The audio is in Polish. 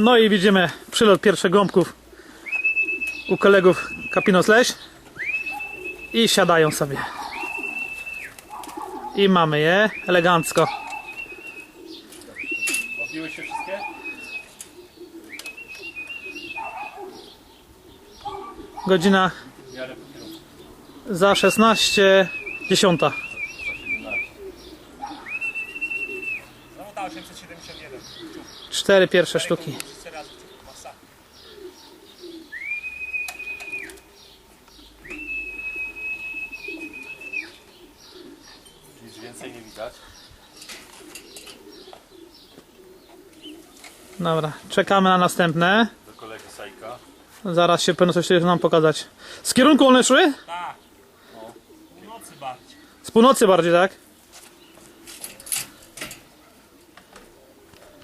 No i widzimy przylot pierwszych gąbków u kolegów Kapinos Leś. I siadają sobie. I mamy je elegancko. Odbiły się wszystkie? Godzina za 16, 10. No ta 871. Cztery pierwsze sztuki. Nic więcej nie widać. Dobra, czekamy na następne. Do kolegi Sajka. Zaraz się pewno coś nam pokazać. Z kierunku one szły? Tak. No. Północy bardziej. Z północy bardziej, tak?